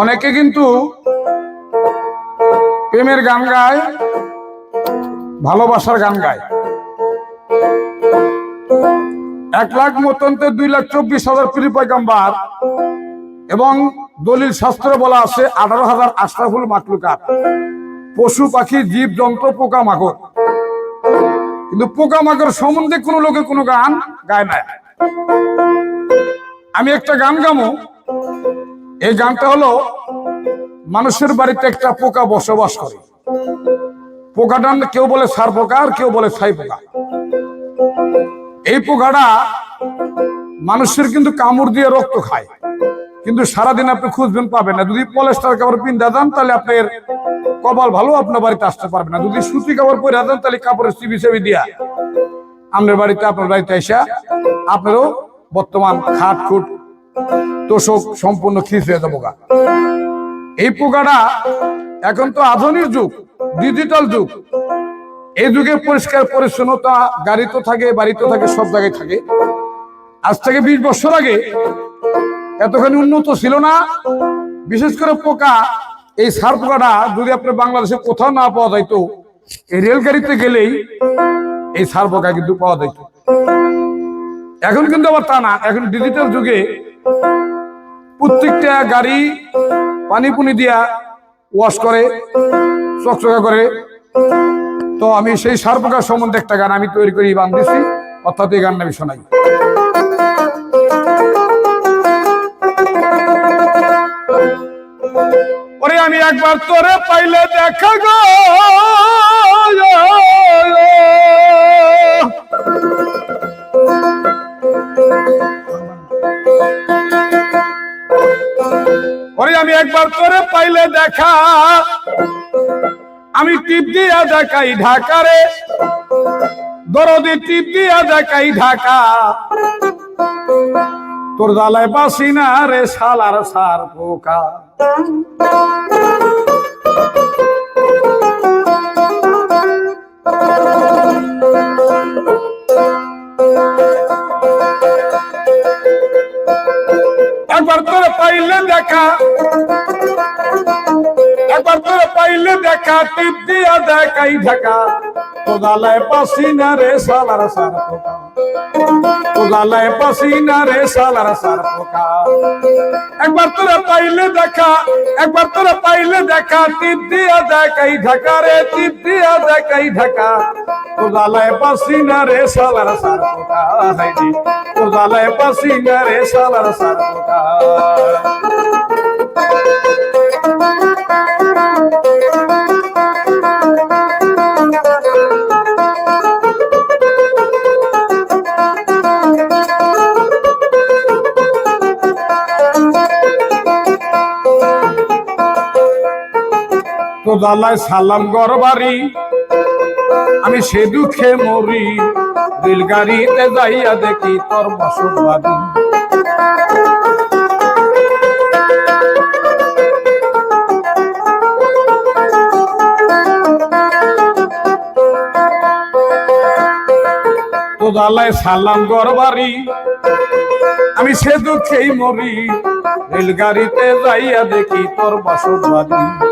অনেকে কিন্তু প্রেমের গান গায়, ভালোবাসার গান গায়। এক লাখ মতন্তে দুই লাখ চব্বিশ হাজার প্রিয় পয়গাম্বার এবং দলিল শাস্ত্রে বলা আছে, আঠারো হাজার আশরাফুল মাকলুকাত। পশু পাখি, জীব, জন্তু, পোকা, মাকড়। কিন্তু পোকা, মাকড় সম্বন্ধে কোনো লোকে কোনো গান গায় না। আমি একটা গান গামো এই গানটা হলো মানুষের বাড়িতে একটা পোকা বসবাস করে। পোকাটা কেউ বলে সার পোকা, আর কেউ বলে ছাই পোকা। এই পোকাটা মানুষের কিন্তু কামড় দিয়ে রক্ত খায়। কিন্তু সারাদিন আপনি খুঁজবেন পাবেন না। যদি পলেস্টার কাপড় পিন্ধা দেন, তাহলে আপনার কপাল ভালো, আপনার বাড়িতে আসতে পারবে না। যদি সুতি কাপড় পরে দেন, তাহলে কাপড়ের চিবি চেবি দিয়া আপনার বাড়িতে আপনার বাড়িতে এসে আপনারও বর্তমান খাট খুট তোষক সম্পূর্ণ খিস হয়ে যাব গা। এই পোকাটা এখন তো আধুনিক যুগ ডিজিটাল যুগ। এই যুগে পরিষ্কার পরিচ্ছন্নতা গাড়িতে থাকে বাড়িতে থাকে, সব জায়গায় থাকে। আজ থেকে বিশ বছর আগে এতখানি উন্নত ছিল না। বিশেষ করে পোকা, এই সার পোকাটা যদি আপনার বাংলাদেশে কোথাও না পাওয়া যাইতো, এই রেলগাড়িতে গেলেই এই সার পোকা কিন্তু পাওয়া যাইত। এখন কিন্তু আবার তা না, এখন ডিজিটাল যুগে প্রত্যেকটা গাড়ি পানি পুনি দিয়া ওয়াশ করে, চকচকা করে। তো আমি সেই সার পোকার সম্বন্ধে একটা গান আমি তৈরি করি বান্ধিছি অর্থাৎ এই গানটা আমি শোনাই। আমি একবার তোরে পাইলে দেখা গো। আমি একবার করে পাইলে দেখা। আমি টিপ দিয়া দেখাই ঢাকারে দরদি টিপ দিয়া দেখাই ঢাকা। তোর দালায় বাসিনা রে সালার সার পোকা। পাইলে দেখা টিপ দিয়া দেখাই ঢাকা তো দালায় বাসি না রে শালার সার পোকা তোলালায় পাসিনা রে সালার সার পোকা একবার তোরা পাইলে দেখা একবার তোরা পাইলে দেখা টিপ দিয়া দেখাই ঢাকা রে টিপ দিয়া দেখাই ঢাকা তোলালায় পাসিনা রে সালার সার পোকা হাইদি তোলালায় পাসিনা রে সালার সার পোকা তোদালায় সালাম গরবারি। আমি সে দুঃখে মরি, রেলগাড়িতে যাইয়া দেখি তোর বসত বাড়ি। তোদালায় সালাম গরবারি। আমি সে দুঃখেই মরি, রেলগাড়িতে যাইয়া দেখি তোর বসত বাড়ি।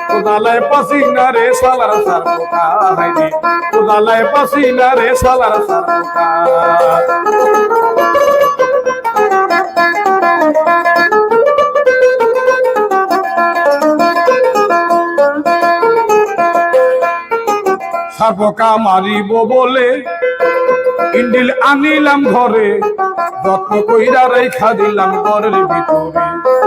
কোদালায় পাসি না রে সালার সার পোকা হাইদি কোদালায় পাসি রে সালার সার পোকা। মারিব বলে ইন্ডিল আনিলাম ঘরে, যত্ন কইরা রেখা দিলাম ঘরের ভিতরে।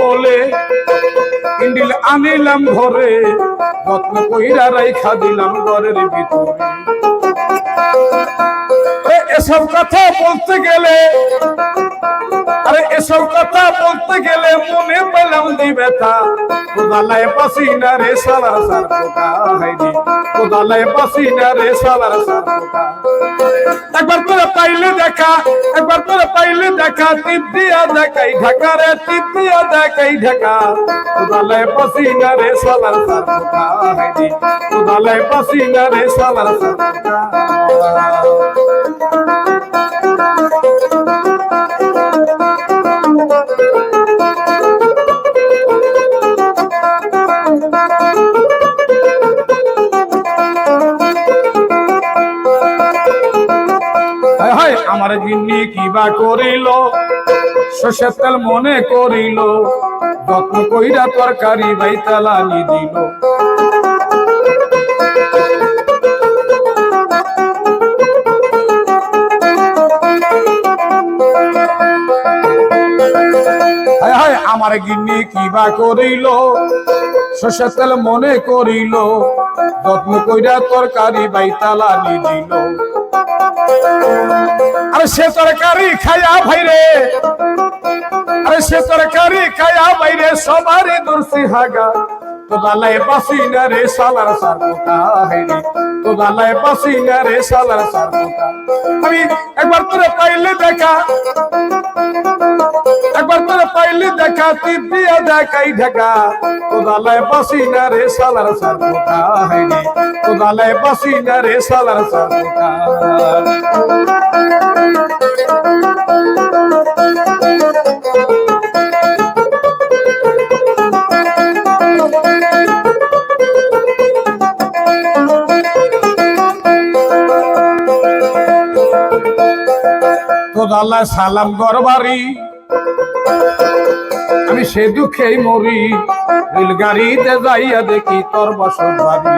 বলে। ইন্ডিল আনিলাম ঘরে যত্ন কইরা রাইখা দিলাম ঘরের ভিতরে। এসব কথা বলতে গেলে, আরে এসব কথা বলতে গেলে মনে পেলাম দি ব্যথা। কোদালায় পাসিনা রে সালার সার পোকা কোদালায় পাসিনা রে সালার সার পোকা একবার তোরা পাইলে দেখা, একবার তোরা পাইলে দেখা টিপ দেখাই ঢাকা রে টিপ দেখাই ঢাকা। কোদালায় পাসিনা রে সালার সার হাইনি কোদালায় পাসিনা রে সালার সার পোকা আমার গিন্নি কিবা করিল? শস্যের তেল মনে করিল, যত্ন কইরা তরকারি বাইতালানি দিল। আমার গিন্নি কিবা করিল শস্যের তেল মনে করিল, যত্ন কইরা তরকারি বাইতালানি দিল। আরে সে তরকারি খায়া ভাইরে। আরে সে তরকারি খায়া ভাইরে সবারই দর্শি হাগা। তো দালায় বাসিনা রে সালার সার পোকা হাইরে তো দালায় বাসিনা রে সালার সার পোকা আমি একবার তোরে পাইলে দেখা, একবার তোরে পাইলে দেখা তীর দিয়া দেখাই ঢাকা। তো দালায় বাসিনা রে সালার সার পোকা হাইরে তো দালায় বাসিনা রে সালার সার খোদাল্লা সালাম গরবারি আমি সে দুঃখেই মরি, রেলগাড়িতে যাইয়া দেখি তোর বসত বাড়ি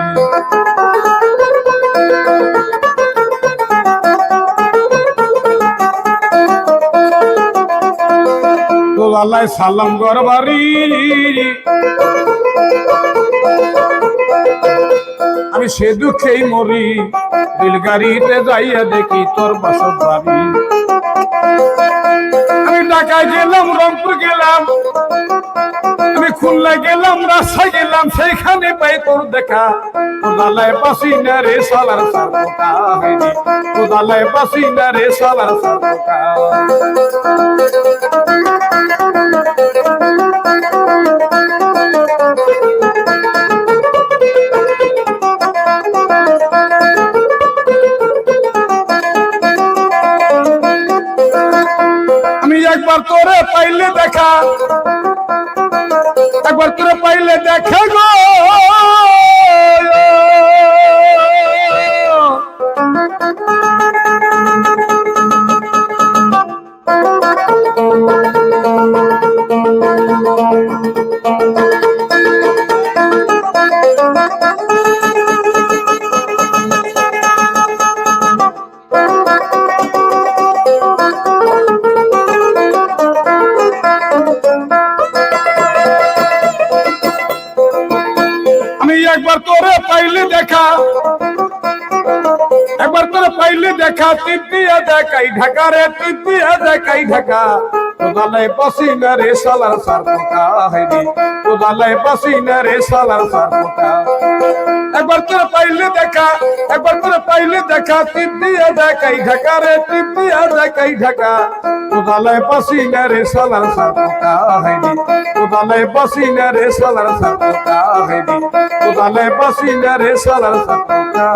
খোদাল্লা সালাম গরবারি আমি সে দুঃখেই মরি। রেলগাড়িতে যাইয়া দেখি তোর বসত বাড়ি। আমি ঢাকায় গেলাম, রংপুর গেলাম। আমি খুলনা গেলাম, রাজশাহী গেলাম, সেইখানে পাই তোর দেখা। কোদালায় পাসি না রে সালার সার কোদালায় পাসি না রে সালার সার একবার তোরে পাইলে তোরে পাইলে দেখা। একবার তোরে পাইলে দেখা তিপ্পিয়া দেখাই ঢাকা রে তিপ্পিয়া দেখাই ঢাকা। কোদালায় পাসিনা রে সালার সার পোকা হাইনি কোদালায় পাসিনা রে সালার সার পোকা। একবার তোরে পাইলে দেখা, একবার তোরে পাইলে দেখা তিপ্পিয়া দেখাই ঢাকা রে দেখাই ঢাকা। কোদালায় পাসিনা রে সালার সার পোকা হাইনি কোদালায় পাসিনা রে সালার সার পোকা হাইনি কোদালায় পাসিনা রে সালার সার পোকা